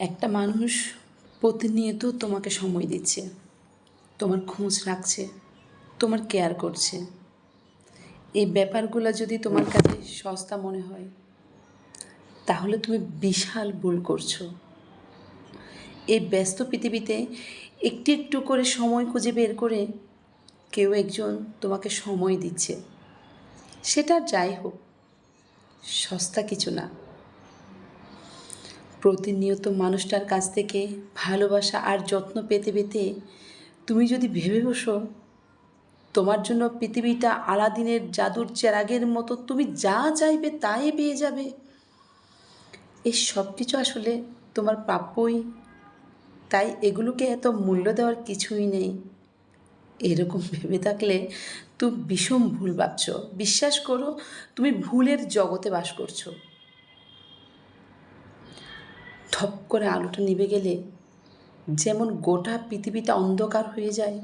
একটা মানুষ প্রতিনিয়ত তোমাকে সময় দিচ্ছে, তোমার খোঁজ রাখছে, তোমার কেয়ার করছে। এই ব্যাপারগুলো যদি তোমার কাছে সস্তা মনে হয়, তাহলে তুমি বিশাল ভুল করছ। এই ব্যস্ত পৃথিবীতে একটু একটু করে সময় খুঁজে বের করে কেউ একজন তোমাকে সময় দিচ্ছে। সেটা যাই হোক, সস্তা কিছু না। প্রতিনিয়ত মানুষটার কাছ থেকে ভালোবাসা আর যত্ন পেতে পেতে তুমি যদি ভেবে বসো, তোমার জন্য পৃথিবীটা আলাদিনের জাদুর চেরাগের মতো, তুমি যা চাইবে তাই পেয়ে যাবে। এই সব কিছু আসলে তোমার প্রাপ্যই। তাই এগুলোকে এত মূল্য দেওয়ার কিছুই নেই। এরকম ভেবে থাকলে তুমি ভীষণ ভুল ভাবছ। বিশ্বাস করো, তুমি ভুলের জগতে বাস করছ। ঠপ করে আলোটা নিভে গেলে যেমন গোটা পৃথিবীটা অন্ধকার হয়ে যায়,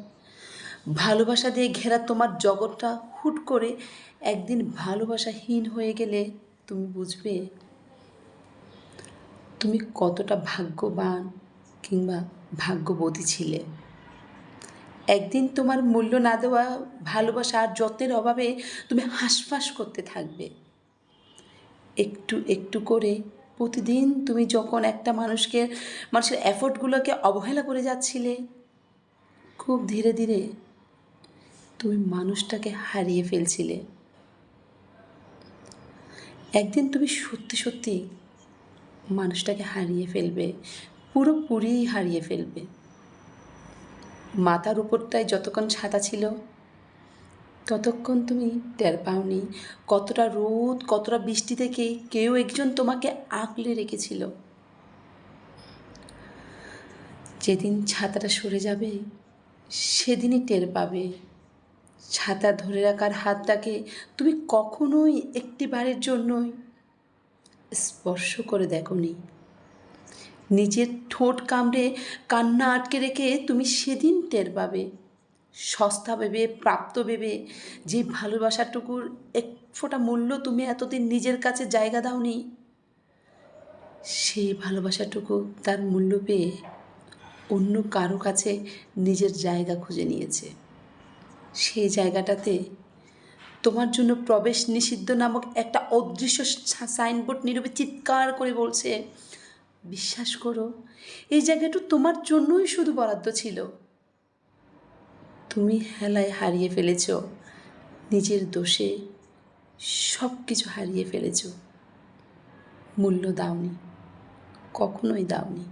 ভালোবাসা দিয়ে ঘেরা তোমার জগৎটা হুট করে একদিন ভালোবাসাহীন হয়ে গেলে তুমি বুঝবে তুমি কতটা ভাগ্যবান কিংবা ভাগ্যবতী ছিলে। একদিন তোমার মূল্য না দেওয়া ভালোবাসা আর যত্নের অভাবে তুমি হাঁসফাঁস করতে থাকবে। একটু একটু করে প্রতিদিন তুমি যখন একটা মানুষকে, মানুষের এফোর্টগুলোকে অবহেলা করে যাচ্ছিলে, খুব ধীরে ধীরে তুমি মানুষটাকে হারিয়ে ফেলছিলে। একদিন তুমি সত্যি সত্যি মানুষটাকে হারিয়ে ফেলবে, পুরোপুরি হারিয়ে ফেলবে। মাথার উপরটায় যতক্ষণ ছাতা ছিল ততক্ষণ তুমি টের পাওনি কতটা রোদ, কতটা বৃষ্টি থেকে কেউ একজন তোমাকে আঁকলে রেখেছিল। যেদিন ছাতাটা সরে যাবে, সেদিনই টের পাবে। ছাতা ধরে রাখার হাতটাকে তুমি কখনোই একটি বারের জন্যই স্পর্শ করে দেখনি। নিজের ঠোঁট কামড়ে কান্না আটকে রেখে তুমি সেদিন টের পাবে। সস্তা ভেবে, প্রাপ্ত ভেবে, যে ভালোবাসাটুকুর এক ফোঁটা মূল্য তুমি এতদিন নিজের কাছে জায়গা দাওনি, সেই ভালোবাসাটুকু তার মূল্য পেয়ে অন্য কারও কাছে নিজের জায়গা খুঁজে নিয়েছে। সেই জায়গাটাতে তোমার জন্য প্রবেশ নিষিদ্ধ নামক একটা অদৃশ্য সাইনবোর্ড নীরবে চিৎকার করে বলছে, বিশ্বাস করো, এই জায়গাটা তোমার জন্যই শুধু বরাদ্দ ছিল। তুমি হেলায় হারিয়ে ফেলেছ নিজের দোষে সব কিছু হারিয়ে ফেলেছ। মূল্য দাওনি কখনোই দাওনি।